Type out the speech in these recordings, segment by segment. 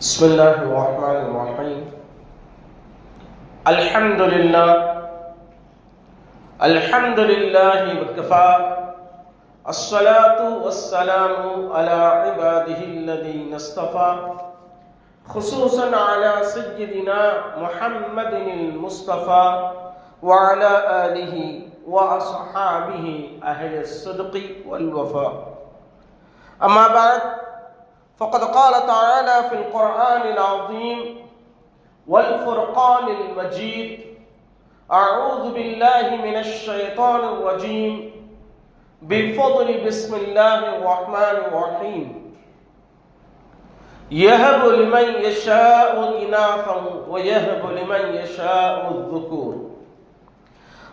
بسم الله الرحمن الرحيم. الحمد لله الحمد لله وكفى. الصلاة والسلام على عباده الذين اصطفى. خصوصا على سيدنا محمد المصطفى وعلى آله وأصحابه أهل الصدق والوفاء. أما بعد فقد قال تعالى في القرآن العظيم والفرقان المجيد أعوذ بالله من الشيطان الرجيم. بفضل بسم الله الرحمن الرحيم. يهب لمن يشاء إناثا ويهب لمن يشاء الذكور.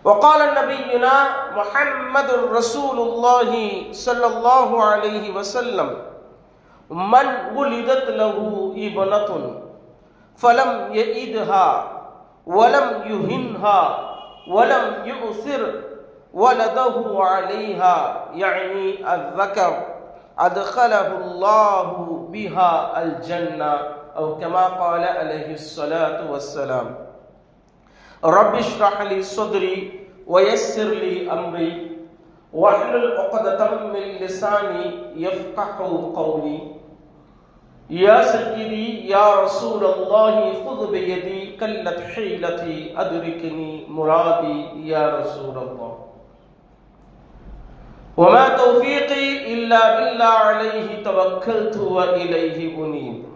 وقال نبينا محمد رسول الله صلى الله عليه وسلم من ولدت له ابنة فلم يئدها ولم يهنها ولم يؤثر ولده عليها يعني الذكر أدخله الله بها الجنة أو كما قال عليه الصلاة والسلام. رب اشرح لي صدري ويسر لي أمري واحلل عقدة من لساني يفقه قولي. يا سيدي يا رسول الله خذ بيدي كلت حيلتي أدركني مرادي يا رسول الله وما توفيقي إلا بالله عليه توكلت وإليه أنيب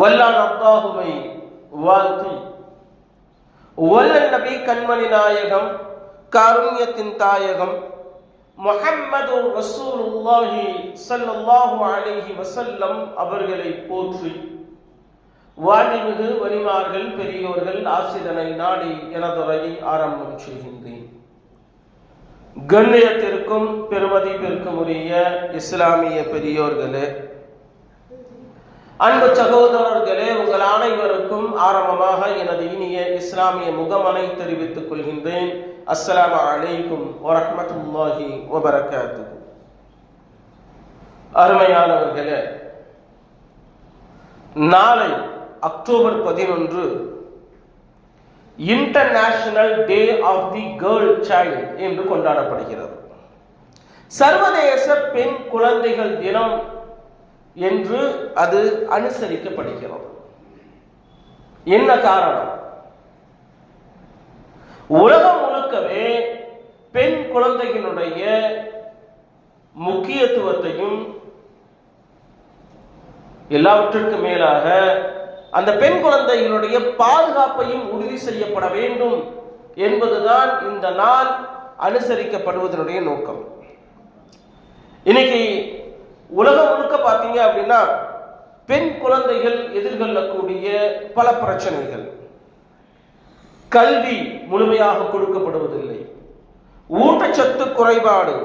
வல்லான் அல்லாஹுவை வாழ்த்தி வல்ல நபி கண்மணி நாயகம் காருண்யத்தின் தாயகம் முஹம்மது ரசூலுல்லாஹி ஸல்லல்லாஹு அலைஹி வஸல்லம் அவர்களை போற்றி. வாலிமிகு வலிமார்கள் பெரியோர்கள் ஆசிதனை நாடி எனதுரையை ஆரம்பம் செய்கின்றேன். கண்ணியத்திற்கும் பெருமதிப்பிற்கும் உரிய இஸ்லாமிய பெரியோர்களே அன்பு சகோதரர்களே உங்கள் அனைவருக்கும் ஆரம்பமாக எனது இனிய இஸ்லாமிய முகமனை தெரிவித்துக் கொள்கின்றேன். அஸ்ஸலாமு அலைக்கும் வரஹ்மத்துல்லாஹி வபரகாத்து அருமையானவர்களே நாளை அக்டோபர் பதினொன்று international day of the girl child என்று கொண்டாடப்படுகிறது. சர்வதேச பெண் குழந்தைகள் தினம் என்று அது அனுசரிக்கப்படுகிறது. என்ன காரணம்? உலகம் முழுக்கவே பெண் குழந்தைகளுடைய முக்கியத்துவத்தையும் எல்லாவற்றிற்கும் மேலாக அந்த பெண் குழந்தைகளுடைய பாதுகாப்பையும் உறுதி செய்யப்பட வேண்டும் என்பதுதான் இந்த நாள் அனுசரிக்கப்படுவதனுடைய நோக்கம். இன்னைக்கு உலகம் முழுக்க பார்த்தீங்க அப்படின்னா பெண் குழந்தைகள் எதிர்கொள்ளக்கூடிய பல பிரச்சனைகள். கல்வி முழுமையாக கொடுக்கப்படுவதில்லை. ஊட்டச்சத்து குறைபாடு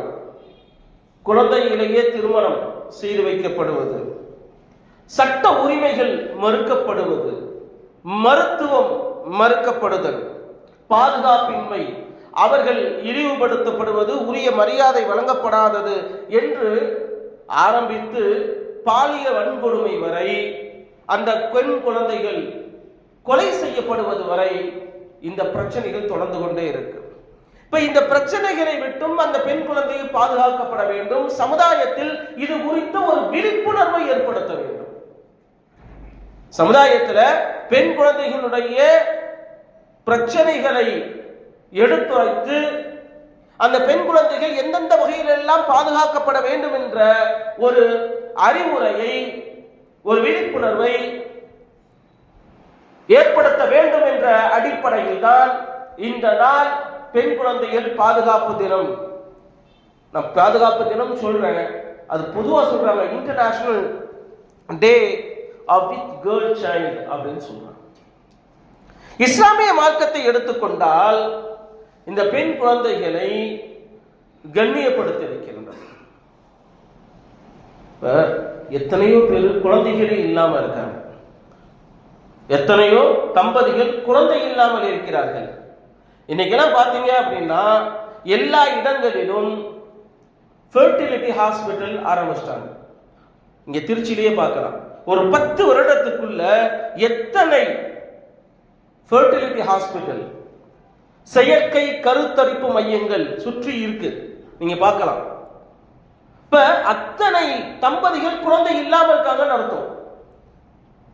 குழந்தையிலேயே திருமணம் செய்து வைக்கப்படுவது சட்ட உரிமைகள் மறுக்கப்படுவது மருத்துவம் மறுக்கப்படுதல் பாதுகாப்பின்மை அவர்கள் இழிவுபடுத்தப்படுவது உரிய மரியாதை வழங்கப்படாதது என்று ஆரம்பித்து பாலிய வன்கொடுமை வரை அந்த பெண் குழந்தைகள் கொலை செய்யப்படுவது வரை இந்த பிரச்சனைகள் தொடர்ந்து கொண்டே இருக்கு. இப்ப இந்த பிரச்சனைகளை விட்டும் அந்த பெண் குழந்தையை பாதுகாக்கப்பட வேண்டும். சமுதாயத்தில் இது குறித்து ஒரு விழிப்புணர்வை ஏற்படுத்த வேண்டும். சமுதாயத்தில் பெண் குழந்தைகளுடைய பிரச்சனைகளை எடுத்துரைத்து அந்த பெண் குழந்தைகள் எந்தெந்த வகையிலெல்லாம் பாதுகாக்கப்பட வேண்டும் என்ற ஒரு அறிவுரையை ஒரு விழிப்புணர்வை ஏற்படுத்த வேண்டும் என்ற அடிப்படையில் தான் இந்த நாள் பெண் குழந்தைகள் பாதுகாப்பு தினம். நான் பாதுகாப்பு தினம் சொல்றேன். அது பொதுவா சொல்றாங்க. International day of with girl child அப்படின்னு சொல்றாங்க. இஸ்லாமிய மார்க்கத்தை எடுத்துக்கொண்டால் இந்த பெண் குழந்தைகளை கண்ணியப்படுத்தி இருக்கின்றனர் எத்தனையோ பேர் குழந்தைகளே இல்லாம இருக்காங்க. எத்தனையோ தம்பதிகள் குழந்தை இல்லாமல் இருக்கிறார்கள். இன்னைக்கெல்லாம் பார்த்தீங்க அப்படின்னா எல்லா இடங்களிலும் ஃபெர்டிலிட்டி ஹாஸ்பிட்டல் ஆரம்பிச்சிட்டாங்க. இங்க திருச்சியிலேயே பார்க்கலாம். ஒரு பத்து வருடத்துக்குள்ள எத்தனை ஃபெர்டிலிட்டி ஹாஸ்பிட்டல் செயற்கை கருத்தரிப்பு மையங்கள் சுற்றி இருக்கு. நீங்க பார்க்கலாம். இப்ப அத்தனை தம்பதிகள் குழந்தை இல்லாமல் இருக்காங்கன்னு அர்த்தம்.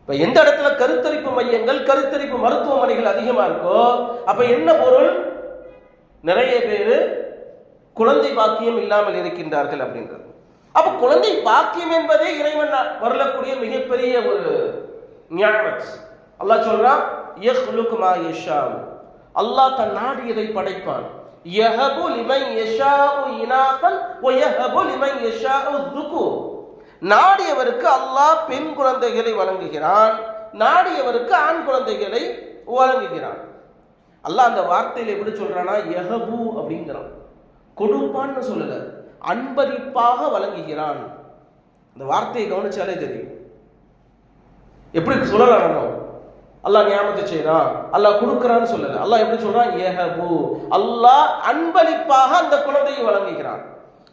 இப்ப எந்த இடத்துல கருத்தரிப்பு மையங்கள் கருத்தரிப்பு மருத்துவமனைகள் அதிகமா இருக்கோ அப்ப என்ன பொருள்? நிறைய பேர் குழந்தை பாக்கியம் இல்லாமல் இருக்கின்றார்கள் அப்படின்றது. அப்ப குழந்தை பாக்கியம் என்பதே இறைவன் வரலக்கூடிய மிகப்பெரிய ஒரு ஞானத் அல்லாஹ் சொல்றான் யஹ்லுக்கு மா யஷாவு. அல்லாஹ் தன் நாடியதை படைப்பான்? யஹபு லிமன் யஷாஉ இனாசன் வ யஹபு லிமன் யஷாஉ துக்கூர் நாடியவருக்கு அல்லாஹ் பெண் குழந்தைகளை வழங்குகிறான். நாடியவருக்கு ஆண் குழந்தைகளை வழங்குகிறான். அல்லாஹ் அந்த வார்த்தையில் எப்படி சொல்றானா எஹபு அப்படிங்கிறான். கொடுப்பான்னு சொல்லல அன்பளிப்பாக வழங்குகிறான். இந்த வார்த்தையை கவனிச்சாலே தெரியும். எப்படி சொல்லலாம் அல்லாஹ் ஞாபகத்தை செய்யறான் அல்லாஹ் கொடுக்குறான்னு சொல்லல. அல்லாஹ் எப்படி சொல்றான்? ஏஹபு அல்லாஹ் அன்பளிப்பாக அந்த குழந்தையை வழங்குகிறான்.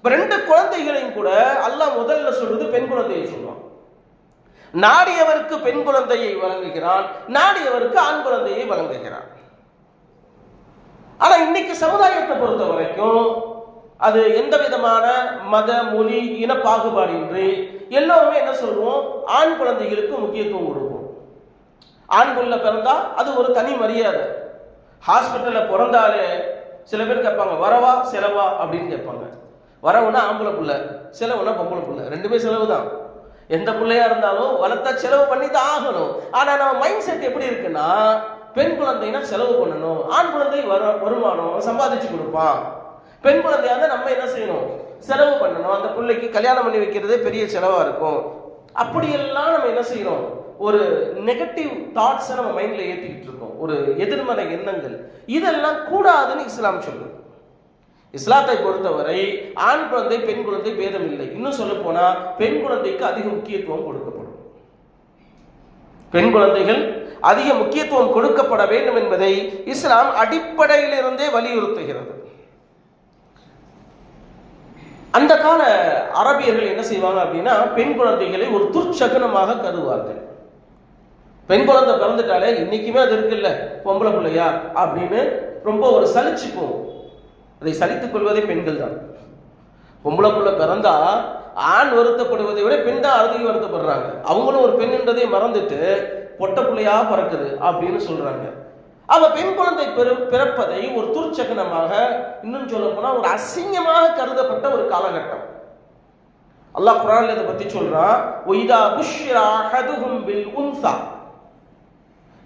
இப்ப ரெண்டு குழந்தைகளையும் கூட அல்லாஹ் முதல்ல சொல்றது பெண் குழந்தையை சொல்லுவான் நாடியவருக்கு பெண் குழந்தையை வழங்குகிறான் நாடியவருக்கு ஆண் குழந்தையை வழங்குகிறான். ஆனா இன்னைக்கு சமுதாயத்தை பொறுத்த வரைக்கும் அது எந்த விதமான மத மொழி இன பாகுபாடின்றி எல்லோருமே என்ன சொல்றோம் ஆண் குழந்தைகளுக்கு முக்கியத்துவம் கொடுப்போம் ஆண் புள்ள பிறந்தா அது ஒரு தனி மரியாதை. ஹாஸ்பிட்டல்ல பிறந்தாலே சில பேர் கேட்பாங்க வரவா செலவா? அப்படின்னு கேட்பாங்க. வரவுனா ஆம்பளை புள்ள செலவுனா பொம்பளை புள்ள. ரெண்டுமே செலவு தான் எந்த பிள்ளையா இருந்தாலும் வளர்த்தா செலவு பண்ணி தான் ஆகணும். ஆனா நம்ம மைண்ட் செட் எப்படி இருக்குன்னா பெண் குழந்தைனா செலவு பண்ணணும். ஆண் குழந்தை வர வருமானம் சம்பாதிச்சு கொடுப்பான். பெண் குழந்தையா இருந்தா நம்ம என்ன செய்யணும்? செலவு பண்ணணும். அந்த பிள்ளைக்கு கல்யாணம் பண்ணி வைக்கிறதே பெரிய செலவா இருக்கும். அப்படியெல்லாம் நம்ம என்ன செய்யறோம் ஒரு நெகட்டிவ் தாட்ஸை நம்ம மைண்ட்ல ஏற்றிக்கிட்டு இருக்கோம். ஒரு எதிர்மறை எண்ணங்கள். இதெல்லாம் கூடாதுன்னு இஸ்லாம் சொல்லுது. இஸ்லாத்தை பொறுத்தவரை ஆண் குழந்தை பெண் குழந்தை பேதம் இல்லை இன்னும் சொல்ல போனா பெண் குழந்தைக்கு அதிக முக்கியத்துவம் கொடுக்கப்படும். பெண் குழந்தைகள் அதிக முக்கியத்துவம் கொடுக்கப்பட வேண்டும் என்பதை இஸ்லாம் அடிப்படையிலிருந்தே வலியுறுத்துகிறது. அந்த கால அரபியர்கள் என்ன செய்வாங்க அப்படின்னா பெண் குழந்தைகளை ஒரு துர்ச்சகனமாக கருவார்கள் பெண் குழந்தை பிறந்துட்டாலே இன்னைக்குமே அது இருக்குல்ல பொம்பளை பிள்ளையா? அப்படின்னு ரொம்ப ஒரு சலிச்சுக்கும். அதை சலித்துக் கொள்வதே பெண்கள் தான் பொம்பளைக்குள்ள புள்ள பிறந்தா ஆண் வருத்தப்படுவதை விட பெண் தான் அறுதி வருத்தப்படுறாங்க. அவங்களும் ஒரு பெண்ன்றதை மறந்துட்டு பொட்ட பிள்ளையா பறக்குது அப்படின்னு சொல்றாங்க. அவ பெண் குழந்தை பெரு பிறப்பதை ஒரு துர்ச்சகனமாக இன்னும் சொல்ல போனா ஒரு அசிங்கமாக கருதப்பட்ட ஒரு காலகட்டம். அல்லாஹ் குரான் இதை பத்தி சொல்றான் ஒய்தா புஷ்ரா பில் உன்சா.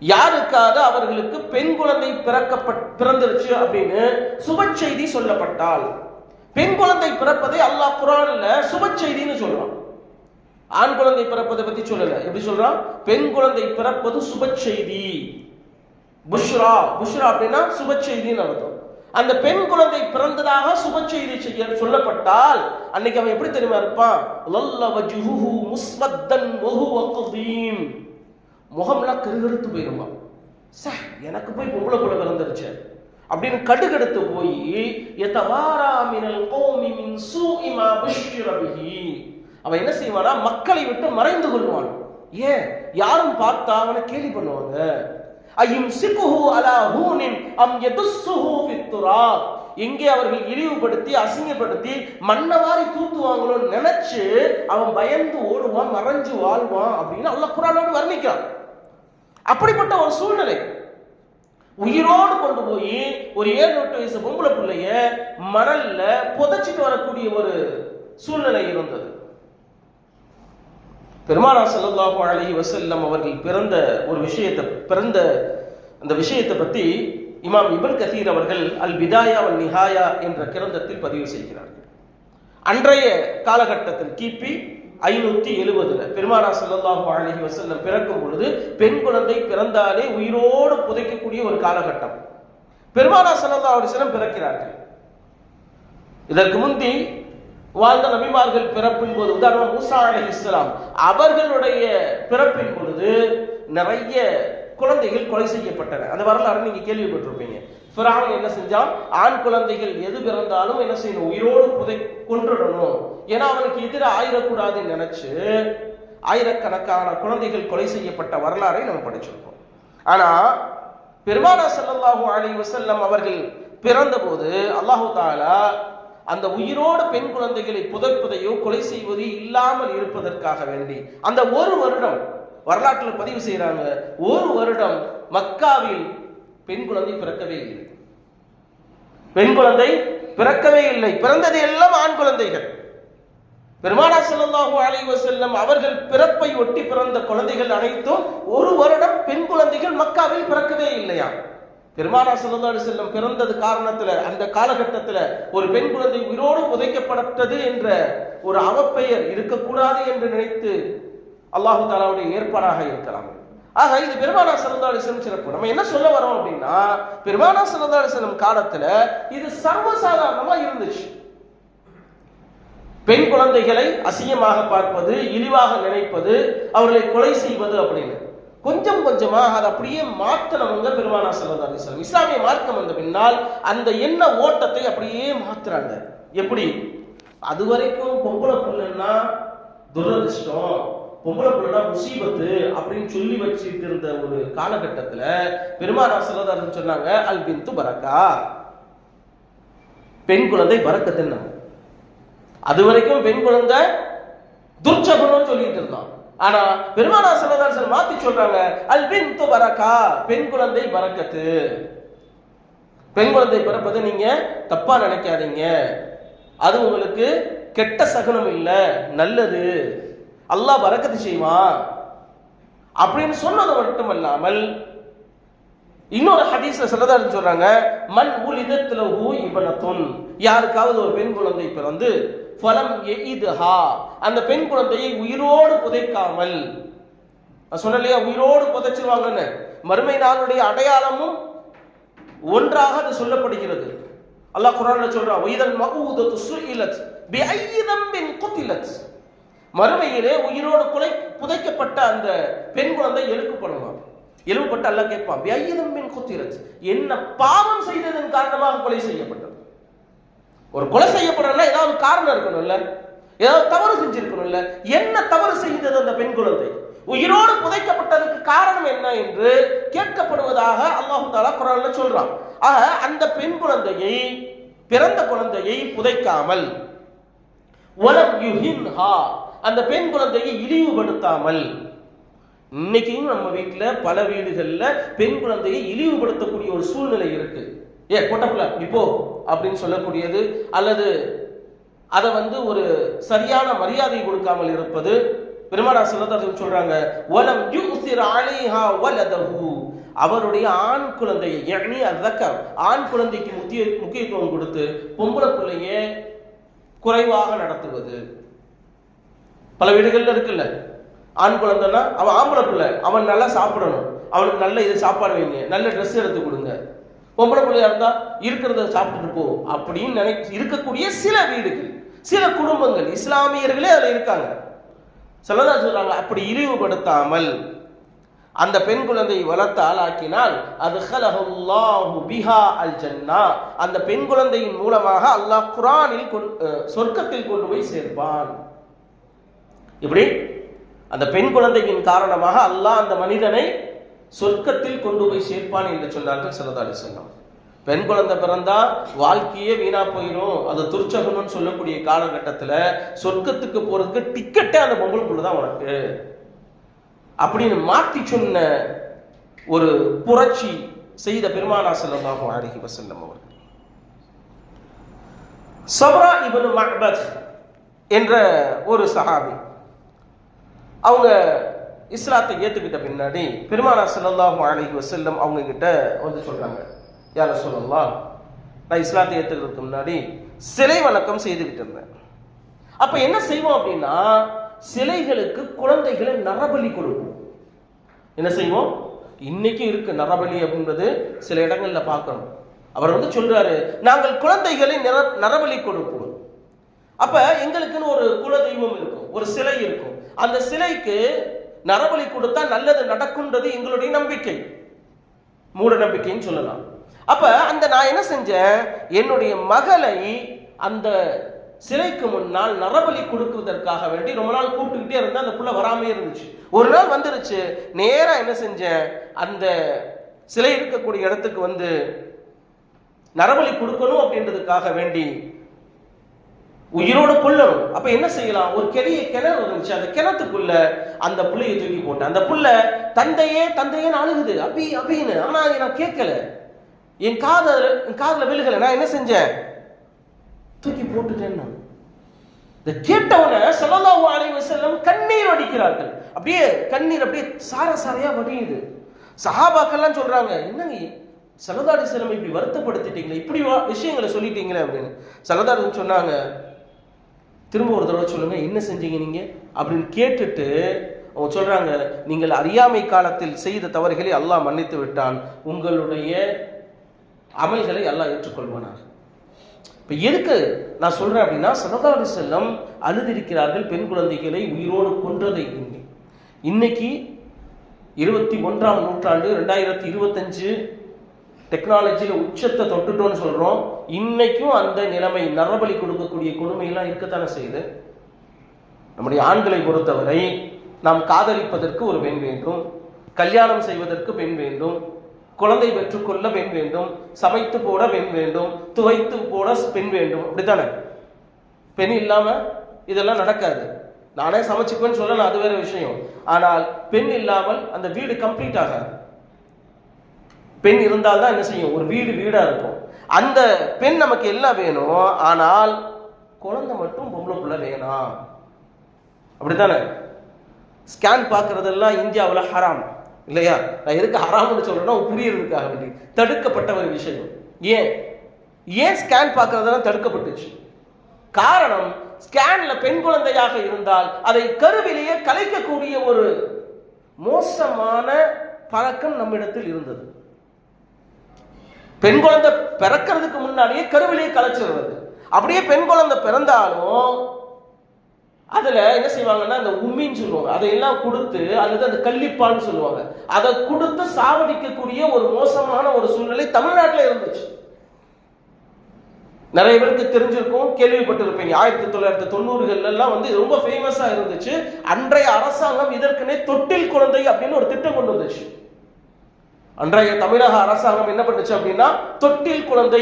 யாருக்காக அவர்களுக்கு பெண் குழந்தை பிறக்கப்பட் பிறந்துருச்சு அப்படின்னு சுப செய்தி சொல்லப்பட்டால். பெண் குழந்தை பிறப்பதை அல்லாஹ் குரான்ல சுப செய்தின்னு சொல்றான். ஆண் குழந்தை பிறப்பதை பத்தி சொல்லல. எப்படி சொல்றான்? பெண் குழந்தை பிறப்பது சுப செய்தி. புஷ்ரா புஷ்ரா அப்படின்னா சுப செய்தின்னு அர்த்தம். அந்த பெண் குழந்தை பிறந்ததாக சுப செய்தி செய்ய சொல்லப்பட்டால் அன்னைக்கு அவன் எப்படி தெரியுமா இருப்பான்? முகம்லாம் கருகருத்து போயிருமா? ச எனக்கு போய் பொம்பளை புள்ள பிறந்துருச்சு. அப்படின்னு கடுகடுத்து போய் எத்தவாரா மினல் கோமி மின் சூஇ மா அவன் என்ன செய்வானா? மக்களை விட்டு மறைந்து கொள்வான். ஏன்? யாரும் பார்த்தா அவனை கேலி பண்ணுவாங்க. ஐயும் சிக்குஹு அலா ஹூனின் அம் எதுசுஹு ஃபித்துராப் எங்கே அவர்கள் இழிவுபடுத்தி அசிங்கப்படுத்தி மண்ணவாரி தூத்துவாங்களோன்னு நினைச்சு அவன் பயந்து ஓடுவான் மறைஞ்சு வாழ்வான் அப்படின்னு அல்ல குரானோடு வர்ணிக்கிறான். அப்படிப்பட்ட ஒரு சூழ்நிலை. உயிரோடு கொண்டு போய் ஒரு ஏழு எட்டு வயசு பொம்பளை பிள்ளைய மணல்ல புதைச்சிட்டு வரக்கூடிய ஒரு சூழ்நிலை இருந்தது. பெருமானா ஸல்லல்லாஹு அலைஹி வசல்லம் அவர்கள் பிறந்த ஒரு விஷயத்தை பிறந்த அந்த விஷயத்தை பத்தி இமாம் இபன் கதீர் அவர்கள் அல் பிதாயா அல் நிஹாயா என்ற கிரந்தத்தில் பதிவு செய்கிறார்கள். அன்றைய காலகட்டத்தில் கிபி ஐநூத்தி எழுபதுல பெருமானா ஸல்லல்லாஹு அலைஹி வசல்லம் பிறக்கும் பொழுது பெண் குழந்தை பிறந்தாலே உயிரோடு புதைக்கக்கூடிய ஒரு காலகட்டம். பெருமானா ஸல்லல்லாஹு அலைஹி பிறக்கிறார்கள். இதற்கு முந்தி வாழ்ந்த நபிமார்கள் பிறப்பின் போது உதாரணம் மூசா அலி இஸ்லாம் அவர்களுடைய பிறப்பின் பொழுது நிறைய குழந்தைகள் கொலை செய்யப்பட்டன. அந்த வரலாறு நீங்க கேள்விப்பட்டிருப்பீங்க. ஃபிரௌன் என்ன செஞ்சான்? ஆண் குழந்தைகள் எது பிறந்தாலும் என்ன செய்யணும்? உயிரோடு புதை கொன்றுடணும். ஏன்னா அவனுக்கு எதிராக ஆயிடக்கூடாதுன்னு நினைச்சு ஆயிரக்கணக்கான குழந்தைகள் கொலை செய்யப்பட்ட வரலாறை நம்ம படிச்சிருக்கோம். ஆனா பெருமானா சல்லாஹூ அலி வசல்லம் அவர்கள் பிறந்தபோது அல்லாஹு தாலா அந்த உயிரோடு பெண் குழந்தைகளை புதைப்பதையோ கொலை செய்வதோ இல்லாமல் இருப்பதற்காக வேண்டி அந்த ஒரு வருடம் வரலாற்றில் பதிவு செய்கிறாங்க. ஒரு வருடம் மக்காவில் பெண் குழந்தை பிறக்கவே இல்லை. பெண் குழந்தை பிறக்கவே இல்லை. பிறந்தது எல்லாம் ஆண் குழந்தைகள். பெருமானா ஸல்லல்லாஹு அலைவ செல்லும் அவர்கள் பிறப்பை ஒட்டி பிறந்த குழந்தைகள் அனைத்தும் ஒரு வருடம் பெண் குழந்தைகள் மக்காவில் பிறக்கவே இல்லையா? பெருமானா ஸல்லல்லாஹு செல்லும் பிறந்தது காரணத்துல அந்த காலகட்டத்துல ஒரு பெண் குழந்தை உயிரோடு புதைக்கப்பட்டது என்ற ஒரு அவப்பெயர் இருக்கக்கூடாது என்று நினைத்து அல்லாஹு தாலாவுடைய ஏற்பாடாக இருக்கலாம். ஆக இது பெருமானா சிறந்தாடு செல்லும் சிறப்பு. நம்ம என்ன சொல்ல வரோம் அப்படின்னா பெருமானா சிறந்தாடு செல்லும் காலத்துல இது சர்வசாதாரணமா இருந்துச்சு. பெண் குழந்தைகளை அசிங்கமாக பார்ப்பது இழிவாக நினைப்பது அவர்களை கொலை செய்வது அப்படின்னு. கொஞ்சம் கொஞ்சமாக அதை அப்படியே மாத்தினவங்க பெருமானா ஸல்லல்லாஹு அலைஹி இஸ்லாமிய மார்க்கம் வந்த பின்னால் அந்த எண்ண ஓட்டத்தை அப்படியே மாத்துறாங்க. எப்படி? அது வரைக்கும் பொம்பளை பிள்ளைன்னா துரதிருஷ்டம். பொம்பளை பிள்ளைனா முசீபத்து அப்படின்னு சொல்லி வச்சுட்டு இருந்த ஒரு காலகட்டத்துல பெருமானா ஸல்லல்லாஹு சொன்னாங்க அல் பின்து பரக்கா. பெண் குழந்தை பரக்கத்துன்னாங்க அது வரைக்கும் பெண் குழந்தை துர்ச்சகுணம் சொல்லிட்டு இருந்தான் ஆனா பெருமானா சல்லதாசன் மாத்தி சொல்றாங்க அல் து பரக்கா. பெண் குழந்தை பறக்கத்து. பெண் குழந்தை பிறப்பதை நீங்க தப்பா நினைக்காதீங்க. அது உங்களுக்கு கெட்ட சகுனம் இல்லை நல்லது. அல்லாஹ் வரக்கத்து செய்வான். அப்படின்னு சொன்னது மட்டுமல்லாமல் இன்னொரு ஹதீஸ்ல சொல்லதான் சொல்றாங்க மண் உலிதத்துல ஊ இபனத்துன். யாருக்காவது ஒரு பெண் குழந்தை பிறந்து ஃபலம் எஇதுஹா அந்த பெண் குழந்தையை உயிரோடு புதைக்காமல். நான் இல்லையா உயிரோடு புதைச்சிருவாங்கன்னு மறுமை நாளுடைய அடையாளமும் ஒன்றாக அது சொல்லப்படுகிறது. அல்லாஹ் குரான்ல சொல்றான் வைதல் மகூதத்து சுஇலத் பி ஐதம்பின் குத்திலத் மறுமையிலே உயிரோடு குலை புதைக்கப்பட்ட அந்த பெண் குழந்தை எழுப்பப்படுவான் எழுப்பப்பட்டு அல்ல கேட்பான் பி ஐதம்பின் குத்திலத் என்ன பாவம் செய்ததன் காரணமாக கொலை செய்யப்பட்டது. ஒரு கொலை செய்யப்படணும்னா ஏதாவது காரணம் இருக்கணும்ல? ஏதாவது தவறு செஞ்சிருக்கணும்ல? என்ன தவறு செய்தது அந்த பெண் குழந்தை? உயிரோடு புதைக்கப்பட்டதுக்கு காரணம் என்ன என்று கேட்கப்படுவதாக அல்லாஹு தாலா குரான்ல சொல்றான். ஆக அந்த பெண் குழந்தையை பிறந்த குழந்தையை புதைக்காமல் யுஹின்ஹா அந்த பெண் குழந்தையை இழிவுபடுத்தாமல் இன்னைக்கும் நம்ம வீட்டில் பல வீடுகளில் பெண் குழந்தையை இழிவுபடுத்தக்கூடிய ஒரு சூழ்நிலை இருக்குது ஏ பொட்டப்புல நீ போ அப்படின்னு சொல்லக்கூடியது. அல்லது அதை வந்து ஒரு சரியான மரியாதை கொடுக்காமல் இருப்பது. பெருமாடா சொல்லதார்கள் சொல்றாங்க ஒலம் யூசிர் அலைஹா வலதஹு. அவருடைய ஆண் குழந்தையை எனி அzzக்கர் ஆண் குழந்தைக்கு முக்கிய முக்கியத்துவம் கொடுத்து பொம்பளை பிள்ளைய குறைவாக நடத்துவது. பல வீடுகள்ல இருக்குல்ல ஆண் குழந்தைன்னா அவன் ஆம்பளை பிள்ளை அவன் நல்லா சாப்பிடணும் அவனுக்கு நல்ல இது சாப்பாடு வைங்க நல்ல ட்ரெஸ் எடுத்து கொடுங்க. பொம்பளை பிள்ளையா இருந்தா இருக்கிறத சாப்பிட்டுட்டு போ அப்படின்னு நினை இருக்கக்கூடிய சில வீடுகள் சில குடும்பங்கள் இஸ்லாமியர்களே அதில் இருக்காங்க. சிலதான் சொல்றாங்க அப்படி இழிவுபடுத்தாமல் அந்த பெண் குழந்தையை வளர்த்த ஆளாக்கினால் அது பிஹா அல் ஜன்னா அந்த பெண் குழந்தையின் மூலமாக அல்லாஹ் குரானில் கொண்- சொர்க்கத்தில் கொண்டு போய் சேர்ப்பான். இப்படி அந்த பெண் குழந்தையின் காரணமாக அல்லாஹ் அந்த மனிதனை சொர்க்கத்தில் கொண்டு போய் சேர்ப்பான் என்று சொன்னார்கள் சல்லதாலி சொன்னான் பெண் குழந்தை பிறந்தா வாழ்க்கையே வீணா போயிடும் அது துர்ச்சகம்னு சொல்லக்கூடிய காலகட்டத்துல சொர்க்கத்துக்கு போறதுக்கு டிக்கெட்டே அந்த பொம்பளை தான் உனக்கு. அப்படின்னு மாத்தி சொன்ன ஒரு புரட்சி செய்த பெருமானா செல்லமாகும் அருகி வசல்லம் அவர்கள். சப்ரா இபனு மஹபத் என்ற ஒரு சஹாபி அவங்க இஸ்லாத்தை ஏற்றுக்கிட்ட பின்னாடி பெருமானா ஸல்லல்லாஹு அலைஹி செல்லும் அவங்க கிட்ட வந்து சொல்றாங்க. யார சொல்லலாம் நான் இஸ்லாத்தை ஏற்றுக்கிறதுக்கு முன்னாடி சிலை வணக்கம் செய்துக்கிட்டு இருந்தேன். அப்ப என்ன செய்வோம் அப்படின்னா சிலைகளுக்கு குழந்தைகளை நரபலி கொடுப்போம். என்ன செய்வோம்? இன்னைக்கும் இருக்கு நரபலி அப்படின்றது சில இடங்கள்ல பார்க்கணும். அவர் வந்து சொல்றாரு நாங்கள் குழந்தைகளை நிர நரபலி கொடுப்போம். அப்ப எங்களுக்குன்னு ஒரு குல தெய்வம் இருக்கும் ஒரு சிலை இருக்கும். அந்த சிலைக்கு நரபலி கொடுத்தா நல்லது நடக்கும்ன்றது எங்களுடைய நம்பிக்கை. மூட நம்பிக்கைன்னு சொல்லலாம். அப்ப அந்த நான் என்ன செஞ்சேன்? என்னுடைய மகளை அந்த சிலைக்கு முன்னால் நரபலி கொடுக்குவதற்காக வேண்டி ரொம்ப நாள் கூப்பிட்டுக்கிட்டே இருந்தா அந்த புள்ள வராமே இருந்துச்சு. ஒரு நாள் வந்துருச்சு. நேரா என்ன செஞ்சேன்? அந்த சிலை இருக்கக்கூடிய இடத்துக்கு வந்து நரபலி கொடுக்கணும் அப்படின்றதுக்காக வேண்டி உயிரோட கொல்லணும் அப்ப என்ன செய்யலாம்? ஒரு கெரிய கிணறு இருந்துச்சு. அந்த கிணத்துக்குள்ள அந்த புள்ளையை தூக்கி போட்டேன். அந்த புள்ள தந்தையே தந்தையேன்னு அழுகுது. அபி அபின்னு ஆனா நான் கேட்கல. என் காதல் என் காதல விழுகல. நான் என்ன செஞ்சேன்? தூக்கி போட்டுட்டேன் நான். இதை கேட்டவன ஸல்லல்லாஹு அலைஹி வஸல்லம் கண்ணீர் வடிக்கிறார்கள். அப்படியே கண்ணீர் அப்படியே சார சாரையா வடியுது. சஹாபாக்கள்லாம் சொல்றாங்க என்னங்க சலதாடி செல்லம் இப்படி வருத்தப்படுத்திட்டீங்களே இப்படி வா- விஷயங்களை சொல்லிட்டீங்களே அப்படின்னு. சலதாடி சொன்னாங்க திரும்ப ஒரு தடவை சொல்லுங்க என்ன செஞ்சீங்க நீங்க? அப்படின்னு கேட்டுட்டு அவங்க சொல்றாங்க நீங்கள் அறியாமை காலத்தில் செய்த தவறுகளை அல்லாஹ் மன்னித்து விட்டான். உங்களுடைய அமல்களை எல்லாம் ஏற்றுக்கொள்வானார். இப்போ எதுக்கு நான் சொல்றேன் அப்படின்னா சதகாரி செல்லம் அழுதிருக்கிறார்கள் பெண் குழந்தைகளை உயிரோடு கொன்றதை இன்னைக்கு இருபத்தி ஒன்றாம் நூற்றாண்டு ரெண்டாயிரத்தி இருபத்தஞ்சு டெக்னாலஜியில் உச்சத்தை தொட்டுட்டோம்னு சொல்கிறோம் இன்னைக்கும் அந்த நிலைமை நரபலி கொடுக்கக்கூடிய கொடுமையெல்லாம் இருக்கத்தானே செய்யுது. நம்முடைய ஆண்களை பொறுத்தவரை நாம் காதலிப்பதற்கு ஒரு பெண் வேண்டும். கல்யாணம் செய்வதற்கு பெண் வேண்டும். குழந்தை பெற்றுக்கொள்ள பெண் வேண்டும். சமைத்து போட பெண் வேண்டும். துவைத்து போட பெண் வேண்டும். அப்படித்தானே? பெண் இல்லாம இதெல்லாம் நடக்காது. நானே சமைச்சுக்குவேன்னு சொல்ல அது வேற விஷயம். ஆனால் பெண் இல்லாமல் அந்த வீடு கம்ப்ளீட் ஆகாது. பெண் இருந்தால் தான் என்ன செய்யும்? ஒரு வீடு வீடாக இருக்கும். அந்த பெண் நமக்கு எல்லாம் வேணும்? ஆனால் குழந்தை மட்டும் பொம்பளை புள்ள வேணாம். அப்படித்தானே? ஸ்கேன் பார்க்கறதெல்லாம் இந்தியாவில் ஹராம். இல்லையா? நான் எதுக்கு ஹராம்னு சொல்றேன்னா புரியறதுக்காக வேண்டி. தடுக்கப்பட்ட ஒரு விஷயம். ஏன்? ஏன் ஸ்கேன் பார்க்கறதெல்லாம் தடுக்கப்பட்டுச்சு? காரணம் ஸ்கேன்ல பெண் குழந்தையாக இருந்தால் அதை கருவிலேயே கலைக்கக்கூடிய ஒரு மோசமான பழக்கம் நம்மிடத்தில் இருந்தது. பெண் குழந்தை பிறக்கிறதுக்கு முன்னாடியே கருவிலேயே கலைச்சிடுறது. அப்படியே பெண் குழந்தை பிறந்தாலும் அதில் என்ன செய்வாங்கன்னா அந்த உம்மின்னு சொல்லுவாங்க. அதையெல்லாம் கொடுத்து அல்லது அந்த கள்ளிப்பான்னு சொல்லுவாங்க. அதை கொடுத்து சாவடிக்கக்கூடிய ஒரு மோசமான ஒரு சூழ்நிலை தமிழ்நாட்டில் இருந்துச்சு. நிறைய பேருக்கு தெரிஞ்சிருக்கும் கேள்விப்பட்டிருப்பீங்க. ஆயிரத்தி தொள்ளாயிரத்தி தொண்ணூறுகள்ல எல்லாம் வந்து ரொம்ப ஃபேமஸாக இருந்துச்சு. அன்றைய அரசாங்கம் இதற்குனே தொட்டில் குழந்தை அப்படின்னு ஒரு திட்டம் கொண்டு வந்துச்சு. அன்றைய தமிழக அரசாங்கம் என்ன பண்ணுச்சு அப்படின்னா தொட்டில் குழந்தை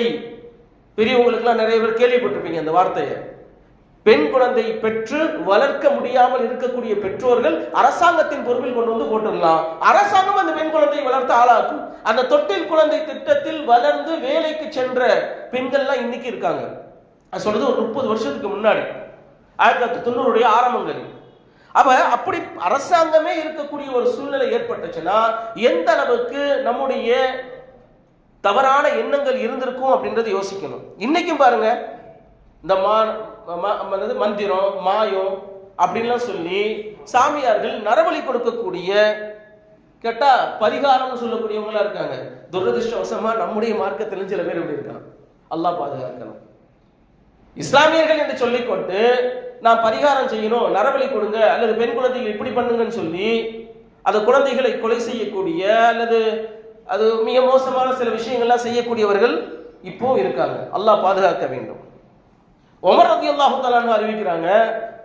பெரியவங்களுக்குலாம் நிறைய பேர் கேள்விப்பட்டிருப்பீங்க அந்த வார்த்தையை. பெண் குழந்தை பெற்று வளர்க்க முடியாமல் இருக்கக்கூடிய பெற்றோர்கள் அரசாங்கத்தின் பொறுப்பில் கொண்டு வந்து போட்டுடலாம். அரசாங்கம் அந்த பெண் குழந்தையை வளர்த்து ஆளாக்கும். அந்த தொட்டில் குழந்தை திட்டத்தில் வளர்ந்து வேலைக்கு சென்ற பெண்கள்லாம் இன்னைக்கு இருக்காங்க. அது சொல்றது ஒரு முப்பது வருஷத்துக்கு முன்னாடி. ஆயிரத்தி தொள்ளாயிரத்தி தொண்ணூறுடைய ஆரம்பங்கள் அப்ப அப்படி அரசாங்கமே இருக்கக்கூடிய ஒரு சூழ்நிலை ஏற்பட்டுச்சுன்னா எந்த அளவுக்கு நம்முடைய தவறான எண்ணங்கள் இருந்திருக்கும் அப்படின்றத யோசிக்கணும். இன்னைக்கும் பாருங்க இந்த மா மந்திரம் மாயம் அப்படின்லாம் சொல்லி சாமியார்கள் நரபலி கொடுக்கக்கூடிய கேட்டா பரிகாரம்னு சொல்லக்கூடியவங்களா இருக்காங்க. துரதிருஷ்டவசமா நம்முடைய மார்க்கத்திலும் சில பேர் இப்படி இருக்காங்க. அல்லாஹ் பாதுகாக்கணும். இஸ்லாமியர்கள் என்று சொல்லிக்கொண்டு நான் பரிகாரம் செய்யணும் நரபலி கொடுங்க அல்லது பெண் குழந்தைகள் இப்படி பண்ணுங்கன்னு சொல்லி அந்த குழந்தைகளை கொலை செய்யக்கூடிய அல்லது அது மிக மோசமான சில விஷயங்கள்லாம் செய்யக்கூடியவர்கள் இப்போ இருக்காங்க. அல்லாஹ் பாதுகாக்க வேண்டும். உமர் ரதி அல்லாஹு அறிவிக்கிறாங்க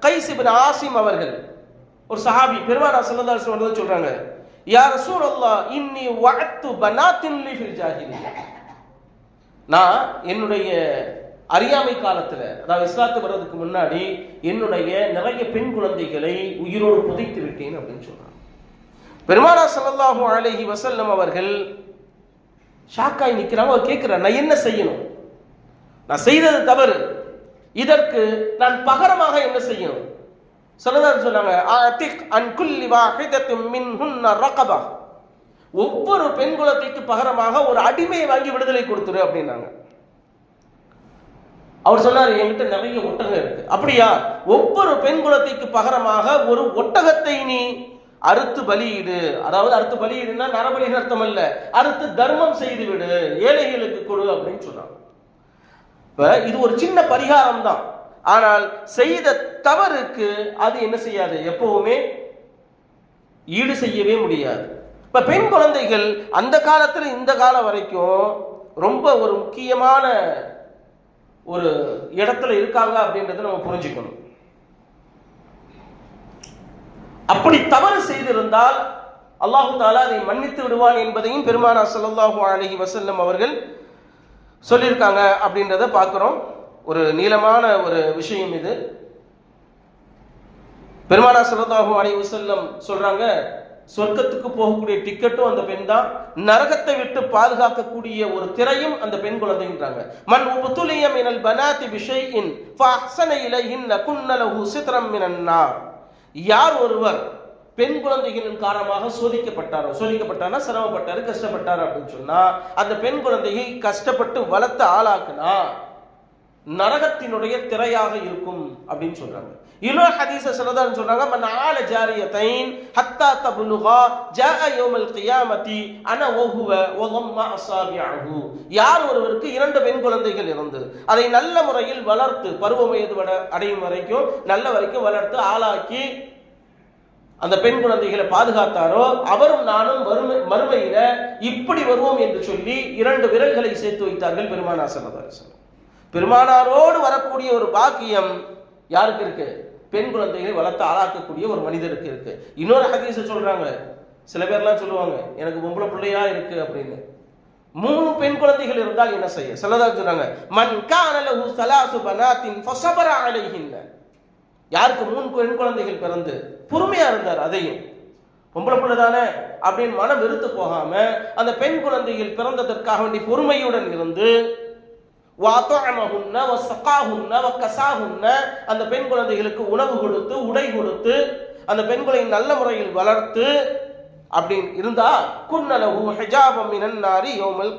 கைசி இப்னு ஆசிம் அவர்கள் ஒரு சஹாபி பெருமானா ஸல்லல்லாஹு அலைஹி வஸல்லம் சொல்றாங்க யா ரசூலல்லாஹ் இன்னி வஅத்து பனாத்தின் லி ஃபில் ஜாஹிலிய்யா நான் என்னுடைய அறியாமை காலத்துல அதாவது இஸ்லாத்து வர்றதுக்கு முன்னாடி என்னுடைய நிறைய பெண் குழந்தைகளை உயிரோடு புதைத்து விட்டேன் அப்படின்னு சொல்கிறாங்க பெருமானா ஸல்லல்லாஹு அழகி வசல்லம் அவர்கள் ஷாக்காய் நிக்கிறாங்க அவர் கேட்கிறார் நான் என்ன செய்யணும்? நான் செய்தது தவறு. இதற்கு நான் பகரமாக என்ன செய்யணும்? சொல்லதான் சொன்னாங்க "ஆத்திக் அன் குல்லி மின்ஹுன்ன ரகபா. ஒவ்வொரு பெண் குலத்தைக்கு பகரமாக ஒரு அடிமையை வாங்கி விடுதலை கொடுத்துரு அப்படின்னாங்க. அவர் சொன்னார் என்கிட்ட நிறைய ஒட்டகம் இருக்கு. அப்படியா? ஒவ்வொரு பெண் குலத்தைக்கு பகரமாக ஒரு ஒட்டகத்தை நீ அறுத்து பலியிடு. அதாவது அறுத்து பலியிடுன்னா நரபலின்னு அர்த்தம் அல்ல அறுத்து தர்மம் செய்து விடு ஏழைகளுக்கு கொடு அப்படின்னு சொன்னாங்க இப்ப இது ஒரு சின்ன பரிகாரம் தான். ஆனால் செய்த தவறுக்கு அது என்ன செய்யாது? எப்பவுமே ஈடு செய்யவே முடியாது. இப்ப பெண் குழந்தைகள் அந்த காலத்துல இந்த காலம் வரைக்கும் ரொம்ப ஒரு முக்கியமான ஒரு இடத்துல இருக்காங்க அப்படின்றத நம்ம புரிஞ்சுக்கணும். அப்படி தவறு செய்திருந்தால் அல்லாஹு தாலா அதை மன்னித்து விடுவான் என்பதையும் பெருமானா சல்லாஹூ அலஹி வசல்லம் அவர்கள் சொல்லியிருக்காங்க அப்படின்றத பார்க்குறோம். ஒரு நீளமான ஒரு விஷயம் இது. பெருமானா சல்லாஹூ அலைஹி வசல்லம் சொல்றாங்க சொர்க்கத்துக்கு போகக்கூடிய டிக்கெட்டும் அந்த பெண் தான். நரகத்தை விட்டு பாதுகாக்கக்கூடிய ஒரு திரையும் அந்த பெண் குழந்தைன்றாங்க. மண் உபுத்துலியம் மினல் பனாதி பிஷைஇன் ஃபஅஹ்ஸன இலைஹின்ன குன்ன சித்ரம் மினன் யார் ஒருவர் பெண் குழந்தைகளின் காரணமாக சோதிக்கப்பட்டாரோ சோதிக்கப்பட்டாரா சிரமப்பட்டாரு கஷ்டப்பட்டாரு அப்படின்னு சொன்னா அந்த பெண் குழந்தையை கஷ்டப்பட்டு வளர்த்த ஆளாக்குனா நரகத்தினுடைய திரையாக இருக்கும் அப்படின்னு சொல்றாங்க. இன்னொரு ஹதீஸ சொல்லதான் சொல்றாங்க மன் ஆல ஜாரியத்தைன் ஹத்தா தபுலுகா ஜா யோமல் கியாமதி அன வஹுவ வதம்ம அஸாபிஅஹு யார் ஒருவருக்கு இரண்டு பெண் குழந்தைகள் இருந்து அதை நல்ல முறையில் வளர்த்து பருவம் வயது வட அடையும் வரைக்கும் நல்ல வரைக்கும் வளர்த்து ஆளாக்கி அந்த பெண் குழந்தைகளை பாதுகாத்தாரோ அவரும் நானும் வறுமை மறுமையில இப்படி வருவோம் என்று சொல்லி இரண்டு விரல்களை சேர்த்து வைத்தார்கள் பெருமானார் சல்லதாசன் பெருமானாரோடு வரக்கூடிய ஒரு பாக்கியம் யாருக்கு இருக்கு? பெண் குழந்தைகளை வளர்த்து ஆளாக்கக்கூடிய ஒரு மனிதருக்கு இருக்கு இன்னொரு ஹதீஸ் சொல்றாங்க சில பேர்லாம் சொல்லுவாங்க எனக்கு பொம்பளை பிள்ளையா இருக்கு அப்படின்னு. மூணு பெண் குழந்தைகள் இருந்தால் என்ன செய்ய? சிலதா சொல்றாங்க மன் கான லஹு பனாத்தின் ஃபஸபர அலைஹின்ன. யாருக்கு மூணு பெண் குழந்தைகள் பிறந்து பொறுமையா இருந்தார் அதையும். பொம்பளை பிள்ளை தானே அப்படின்னு மனம் வெறுத்து போகாம அந்த பெண் குழந்தைகள் பிறந்ததற்காக வேண்டி பொறுமையுடன் இருந்து வஅதஅமஹுன்ன வஸகாஹுன்ன வகஸாஹுன்ன அந்த பெண் குழந்தைகளுக்கு உணவு கொடுத்து உடை கொடுத்து அந்த பெண்களை நல்ல முறையில் வளர்த்து அப்படின்னு இருந்தா குன்னலஹு ஹிஜாபம் மினன் நாரி யௌமல்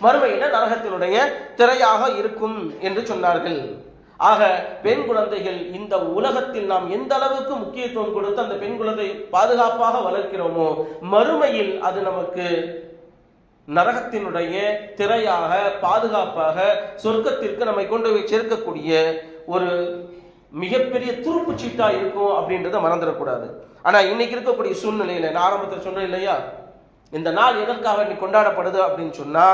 மறுமையில நரகத்தினுடைய திரையாக இருக்கும் என்று சொன்னார்கள். ஆக பெண் குழந்தைகள் இந்த உலகத்தில் நாம் எந்த அளவுக்கு முக்கியத்துவம் கொடுத்து அந்த பெண் குழந்தை பாதுகாப்பாக வளர்க்கிறோமோ மறுமையில் அது நமக்கு நரகத்தினுடைய திரையாக பாதுகாப்பாக சொர்க்கத்திற்கு நம்மை கொண்டு போய் சேர்க்கக்கூடிய ஒரு மிகப்பெரிய துருப்பு சீட்டா இருக்கும் அப்படின்றத மறந்துடக்கூடாது. ஆனா இன்னைக்கு இருக்கக்கூடிய சூழ்நிலையில நான் ஆரம்பத்தில் சொன்னேன் இல்லையா? இந்த நாள் எதற்காக இன்னைக்கு கொண்டாடப்படுது அப்படின்னு சொன்னா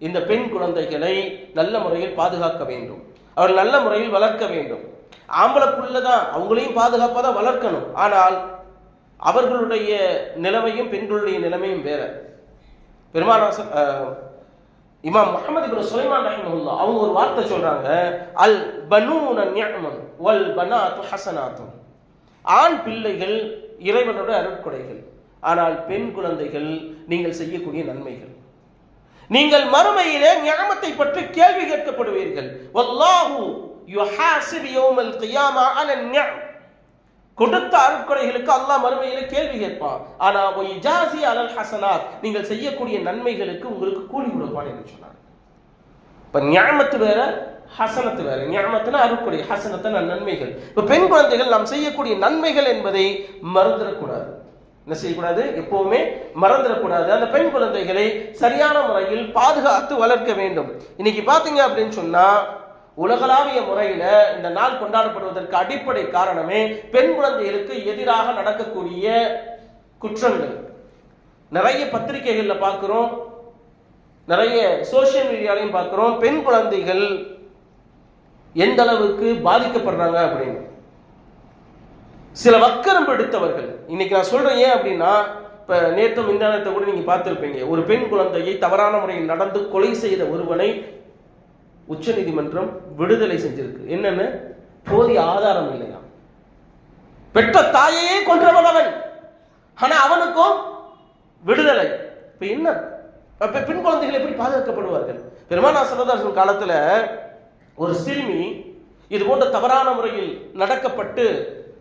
இந்த பெண் குழந்தைகளை நல்ல முறையில் பாதுகாக்க வேண்டும். அவர்கள் நல்ல முறையில் வளர்க்க வேண்டும். ஆம்பளை புள்ள தான் அவங்களையும் பாதுகாப்பாக தான் வளர்க்கணும். ஆனால் அவர்களுடைய நிலைமையும் பெண்களுடைய நிலைமையும் வேற. பெருமானாச இமாம் முகமது இப்னு சுலைமான் ரஹிமஹுல்லா அவங்க ஒரு வார்த்தை சொல்றாங்க அல் பனூன நியமன் வல் பனாத்து ஹசனாத்தும் ஆண் பிள்ளைகள் இறைவனோட அருட்கொடைகள் ஆனால் பெண் குழந்தைகள் நீங்கள் செய்யக்கூடிய நன்மைகள். நீங்கள் மறுமையிலே ஞாமத்தை பற்றி கேள்வி கேட்கப்படுவீர்கள். வல்லாஹு யுஹாசிபு யௌமல் கியாமா அலன் நியம் கொடுத்த அருட்கொடைகளுக்கு அல்லாஹ் மறுமையில கேள்வி கேட்பான். ஆனா ஜாசி அலல் ஹசனாத் நீங்கள் செய்யக்கூடிய நன்மைகளுக்கு உங்களுக்கு கூலி கொடுப்பான் என்று சொன்னார் இப்ப ஞாமத்து வேற ஹசனத்து வேற. ஞாமத்துனா அருட்கொடை ஹசனத்துனா நன்மைகள். இப்ப பெண் குழந்தைகள் நாம் செய்யக்கூடிய நன்மைகள் என்பதை மறந்துடக்கூடாது. என்ன செய்யக்கூடாது? எப்பவுமே மறந்துடக்கூடாது. அந்த பெண் குழந்தைகளை சரியான முறையில் பாதுகாத்து வளர்க்க வேண்டும். இன்னைக்கு பாத்தீங்க அப்படின்னு சொன்னா உலகளாவிய முறையில இந்த நாள் கொண்டாடப்படுவதற்கு அடிப்படை காரணமே பெண் குழந்தைகளுக்கு எதிராக நடக்கக்கூடிய குற்றங்கள். நிறைய பத்திரிகைகள்ல பார்க்கிறோம். நிறைய சோசியல் மீடியாலையும் பார்க்கிறோம். பெண் குழந்தைகள் எந்த அளவுக்கு பாதிக்கப்படுறாங்க அப்படின்னு. சில வக்கரம் எடுத்தவர்கள். இன்னைக்கு நான் சொல்றேன் ஏன் அப்படின்னா இப்ப நேற்று மின்தானத்தை கூட நீங்க பார்த்திருப்பீங்க. ஒரு பெண் குழந்தையை தவறான முறையில் நடந்து கொலை செய்த ஒருவனை உச்சநீதிமன்றம் விடுதலை செஞ்சிருக்கு. என்னன்னு? போதிய ஆதாரம் இல்லையா பெற்ற தாயையே கொன்றவன் அவன். ஆனா அவனுக்கும் விடுதலை. இப்ப என்ன? இப்ப பெண் குழந்தைகள் எப்படி பாதுகாக்கப்படுவார்கள்? பெருமானா சரதாசன் காலத்துல ஒரு சிறுமி இது போன்ற தவறான முறையில் நடக்கப்பட்டு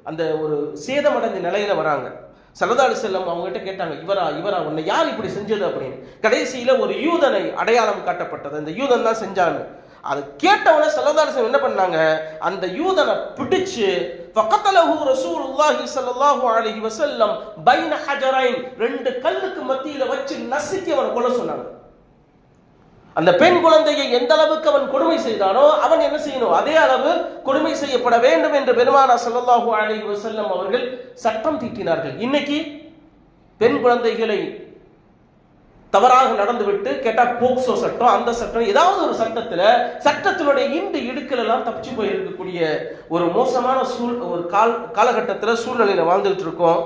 அந்த ஒரு சேதமடைந்த நிலையில வராங்க. சரதாலி செல்லம் அவங்ககிட்ட கேட்டாங்க இவரா இவரா உன்னை யார் இப்படி செஞ்சது? அப்படின்னு. கடைசியில ஒரு யூதனை அடையாளம் காட்டப்பட்டது. அந்த யூதன் தான் செஞ்சான்னு. அது கேட்டவன சல்லல்லாஹு அலைஹி என்ன பண்ணாங்க? அந்த யூதனை பிடிச்சு ஃபகத்தலஹு ரசூலுல்லாஹி ஸல்லல்லாஹு அலைஹி வஸல்லம் பைன ஹஜரைன் ரெண்டு கல்லுக்கு மத்தியில வச்சு நசுக்கி அவனை கொல்ல சொன்னாங்க. அந்த பெண் குழந்தையை எந்த அளவுக்கு அவன் கொடுமை செய்தானோ அவன் என்ன செய்யணும்? அதே அளவு கொடுமை செய்யப்பட வேண்டும் என்று பெருமானா ஸல்லல்லாஹு அலைஹி வஸல்லம் அவர்கள் சட்டம் தீட்டினார்கள். இன்னைக்கு பெண் குழந்தைகளை தவறாக நடந்துவிட்டு கேட்டா போக்சோ சட்டம் அந்த சட்டம் ஏதாவது ஒரு சட்டத்துல சட்டத்தினுடைய இண்டு இடுக்கல் எல்லாம் தப்பிச்சு போயிருக்கக்கூடிய ஒரு மோசமான சூழ் ஒரு கால் காலகட்டத்துல சூழ்நிலையில வாழ்ந்துட்டு இருக்கோம்.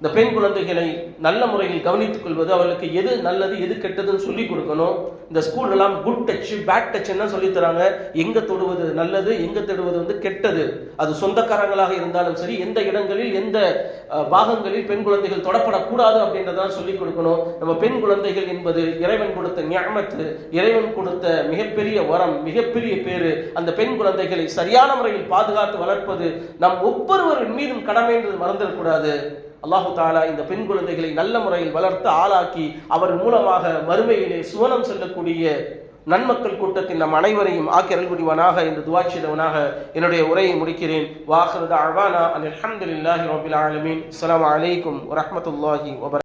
இந்த பெண் குழந்தைகளை நல்ல முறையில் கவனித்துக் கொள்வது அவர்களுக்கு எது நல்லது எது கெட்டதுன்னு சொல்லி கொடுக்கணும். இந்த ஸ்கூல் எல்லாம் குட் டச் பேட் டச் என்ன சொல்லி தராங்க. எங்க தொடுவது நல்லது எங்க தொடுவது வந்து கெட்டது. அது சொந்தக்காரங்களாக இருந்தாலும் சரி எந்த இடங்களில் எந்த பாகங்களில் பெண் குழந்தைகள் தொடப்படக்கூடாது அப்படின்றதான் சொல்லி கொடுக்கணும். நம்ம பெண் குழந்தைகள் என்பது இறைவன் கொடுத்த ஞாமத்து இறைவன் கொடுத்த மிகப்பெரிய வரம் மிகப்பெரிய பேரு அந்த பெண் குழந்தைகளை சரியான முறையில் பாதுகாத்து வளர்ப்பது நம் ஒவ்வொருவரின் மீதும் கடமை என்று மறந்துடக்கூடாது அல்லாஹு தாலா இந்த பெண் குழந்தைகளை நல்ல முறையில் வளர்த்து ஆளாக்கி அவர் மூலமாக மறுமையிலே சுவனம் செல்லக்கூடிய நன்மக்கள் கூட்டத்தில் நம் அனைவரையும் ஆக்கி அருள் புரிவானாக என்று துவாட்சிதவனாக என்னுடைய உரையை முடிக்கிறேன். வாஹிருத அழ்வானா அன் அல்ஹம்துலில்லாஹி ரபில் ஆலமீன். அஸ்ஸலாமு அலைக்கும் வரமத்துல்லாஹி வபரகாத்துஹு